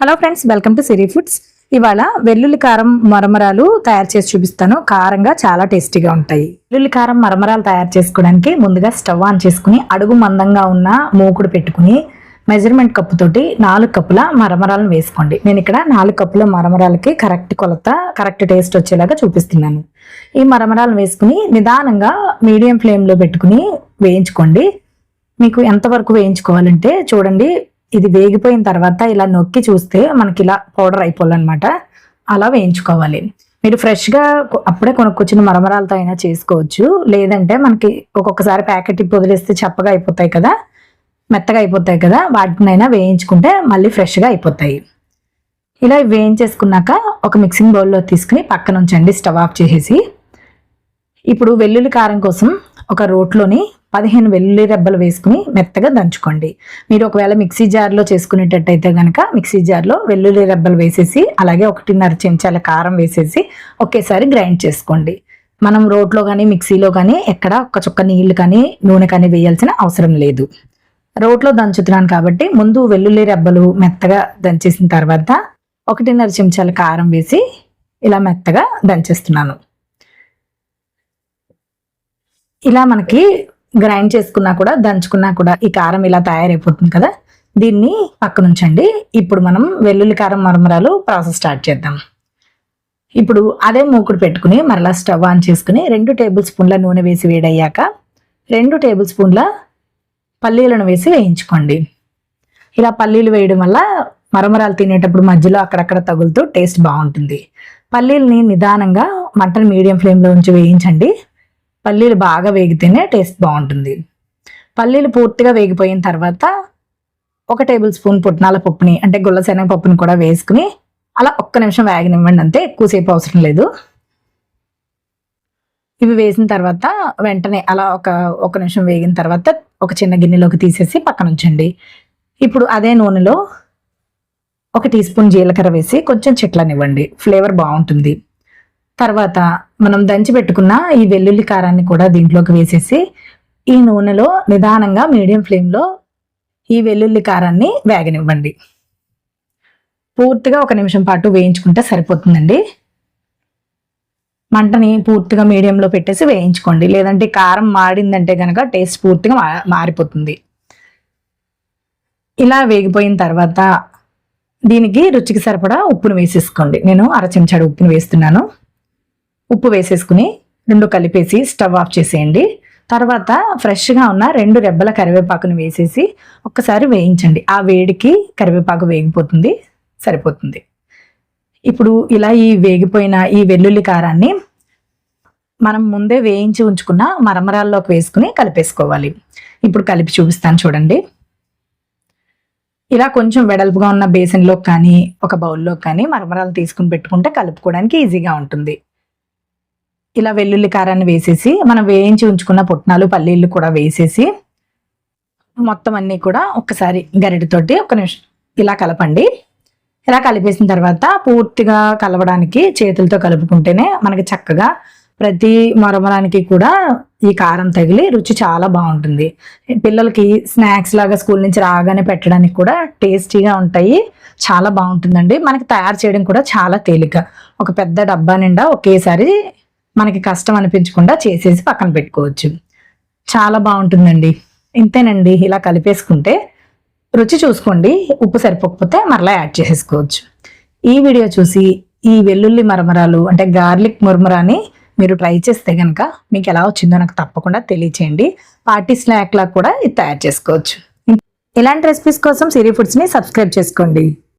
Hello friends welcome to Siri foods ఇవాళ వెల్లుల్లి కారం మరమరాలు తయారు చేసి చూపిస్తాను. కారంగా చాలా టేస్టీగా ఉంటాయి. వెల్లుల్లి కారం మరమరాలు తయారు చేసుకోవడానికి ముందుగా స్టవ్ ఆన్ చేసుకుని అడుగు మందంగా ఉన్న మూకుడు పెట్టుకుని మెజర్మెంట్ కప్పుతోటి నాలుగు కప్పుల మరమరాలను వేసుకోండి. నేను ఇక్కడ నాలుగు కప్పుల మరమరాలకి కరెక్ట్ కొలత కరెక్ట్ టేస్ట్ వచ్చేలాగా చూపిస్తున్నాను. ఈ మరమరాలను వేసుకుని నిదానంగా మీడియం ఫ్లేమ్లో పెట్టుకుని వేయించుకోండి. మీకు ఎంతవరకు వేయించుకోవాలంటే చూడండి ఇది వేగిపోయిన తర్వాత ఇలా నొక్కి చూస్తే మనకి ఇలా పౌడర్ అయిపోవాలన్నమాట. అలా వేయించుకోవాలి. మీరు ఫ్రెష్గా అప్పుడే కొనుక్కొచ్చిన మరమరాలతో అయినా చేసుకోవచ్చు. లేదంటే మనకి ఒక్కొక్కసారి ప్యాకెట్ వదిలేస్తే చప్పగా అయిపోతాయి కదా మెత్తగా అయిపోతాయి కదా వాటినైనా వేయించుకుంటే మళ్ళీ ఫ్రెష్గా అయిపోతాయి. ఇలా వేయించేసుకున్నాక ఒక మిక్సింగ్ బౌల్లో తీసుకుని పక్కన ఉంచండి స్టవ్ ఆఫ్ చేసేసి. ఇప్పుడు వెల్లుల్లి కారం కోసం ఒక రోట్లోని పదిహేను వెల్లుల్లి రెబ్బలు వేసుకుని మెత్తగా దంచుకోండి. మీరు ఒకవేళ మిక్సీ జార్లో చేసుకునేటట్టయితే కనుక మిక్సీ జార్లో వెల్లుల్లి రెబ్బలు వేసేసి అలాగే ఒకటిన్నర చెంచాల కారం వేసేసి ఒకేసారి గ్రైండ్ చేసుకోండి. మనం రోట్లో కానీ మిక్సీలో కానీ ఎక్కడ ఒక చుక్క నీళ్ళు కానీ నూనె కానీ వేయాల్సిన అవసరం లేదు. రోట్లో దంచుతున్నాను కాబట్టి ముందు వెల్లుల్లి రెబ్బలు మెత్తగా దంచేసిన తర్వాత ఒకటిన్నర చెంచాల కారం వేసి ఇలా మెత్తగా దంచేస్తున్నాను. ఇలా మనకి గ్రైండ్ చేసుకున్నా కూడా దంచుకున్నా కూడా ఈ కారం ఇలా తయారైపోతుంది కదా? దీన్ని పక్కనుంచండి. ఇప్పుడు మనం వెల్లుల్లి కారం మరమరాలు ప్రాసెస్ స్టార్ట్ చేద్దాం. ఇప్పుడు అదే మూకుడు పెట్టుకుని మరలా స్టవ్ ఆన్ చేసుకుని రెండు టేబుల్ స్పూన్ల నూనె వేసి వేడయ్యాక రెండు టేబుల్ స్పూన్ల పల్లీలను వేసి వేయించుకోండి. ఇలా పల్లీలు వేయడం వల్ల మరమరాలు తినేటప్పుడు మధ్యలో అక్కడక్కడ తగులుతూ టేస్ట్ బాగుంటుంది. పల్లీలని నిదానంగా మంటను మీడియం ఫ్లేమ్లో ఉంచి వేయించండి. పల్లీలు బాగా వేగితేనే టేస్ట్ బాగుంటుంది. పల్లీలు పూర్తిగా వేగిపోయిన తర్వాత ఒక టేబుల్ స్పూన్ పుట్నాల పప్పుని అంటే గుల్లశనగ పప్పుని కూడా వేసుకుని అలా ఒక్క నిమిషం వేగనివ్వండి అంతే ఎక్కువసేపు అవసరం లేదు. ఇవి వేసిన తర్వాత వెంటనే అలా ఒక ఒక నిమిషం వేగిన తర్వాత ఒక చిన్న గిన్నెలోకి తీసేసి పక్కన ఉంచండి. ఇప్పుడు అదే నూనెలో ఒక టీ స్పూన్ జీలకర్ర వేసి కొంచెం చెట్లనివ్వండి ఫ్లేవర్ బాగుంటుంది. తర్వాత మనం దంచి పెట్టుకున్న ఈ వెల్లుల్లి కారాన్ని కూడా దీంట్లోకి వేసేసి ఈ నూనెలో నిదానంగా మీడియం ఫ్లేమ్లో ఈ వెల్లుల్లి కారాన్ని వేగనివ్వండి. పూర్తిగా ఒక నిమిషం పాటు వేయించుకుంటే సరిపోతుందండి. మంటని పూర్తిగా మీడియంలో పెట్టేసి వేయించుకోండి. లేదంటే కారం మాడిందంటే కనుక టేస్ట్ పూర్తిగా మా- మారిపోతుంది. ఇలా వేగిపోయిన తర్వాత దీనికి రుచికి సరిపడా ఉప్పును వేసేసుకోండి. నేను అర చెంచాడు ఉప్పును వేస్తున్నాను. ఉప్పు వేసేసుకుని రెండు కలిపేసి స్టవ్ ఆఫ్ చేసేయండి. తర్వాత ఫ్రెష్గా ఉన్న రెండు రెబ్బల కరివేపాకుని వేసేసి ఒక్కసారి వేయించండి. ఆ వేడికి కరివేపాకు వేగిపోతుంది సరిపోతుంది. ఇప్పుడు ఇలా ఈ వేగిపోయిన ఈ వెల్లుల్లి కారాన్ని మనం ముందే వేయించి ఉంచుకున్న మరమరాల్లోకి వేసుకుని కలిపేసుకోవాలి. ఇప్పుడు కలిపి చూపిస్తాను చూడండి. ఇలా కొంచెం వెడల్పుగా ఉన్న బేసిన్లోకి కానీ ఒక బౌల్లో కానీ మరమరాలు తీసుకుని పెట్టుకుంటే కలుపుకోవడానికి ఈజీగా ఉంటుంది. ఇలా వెల్లుల్లి కారాన్ని వేసేసి మనం వేయించి ఉంచుకున్న పుట్నాలు పల్లీలు కూడా వేసేసి మొత్తం అన్నీ కూడా ఒకసారి గరిటతోటి ఒక నిమిషం ఇలా కలపండి. ఇలా కలిపేసిన తర్వాత పూర్తిగా కలవడానికి చేతులతో కలుపుకుంటేనే మనకి చక్కగా ప్రతి మరమరానికి కూడా ఈ కారం తగిలి రుచి చాలా బాగుంటుంది. పిల్లలకి స్నాక్స్ లాగా స్కూల్ నుంచి రాగానే పెట్టడానికి కూడా టేస్టీగా ఉంటాయి. చాలా బాగుంటుందండి. మనకి తయారు చేయడం కూడా చాలా తేలిక ఒక పెద్ద డబ్బా నిండా ఒకేసారి మనకి కష్టం అనిపించకుండా చేసేసి పక్కన పెట్టుకోవచ్చు. చాలా బాగుంటుందండి. ఇంతేనండి. ఇలా కలిపేసుకుంటే రుచి చూసుకోండి. ఉప్పు సరిపోకపోతే మరలా యాడ్ చేసేసుకోవచ్చు. ఈ వీడియో చూసి ఈ వెల్లుల్లి మరమరాలు అంటే గార్లిక్ మురమరాని మీరు ట్రై చేస్తే కనుక మీకు ఎలా వచ్చిందో నాకు తప్పకుండా తెలియచేయండి. పార్టీ స్నాక్లా కూడా ఇది తయారు చేసుకోవచ్చు. ఇలాంటి రెసిపీస్ కోసం సిరీ ఫుడ్స్ని సబ్స్క్రైబ్ చేసుకోండి.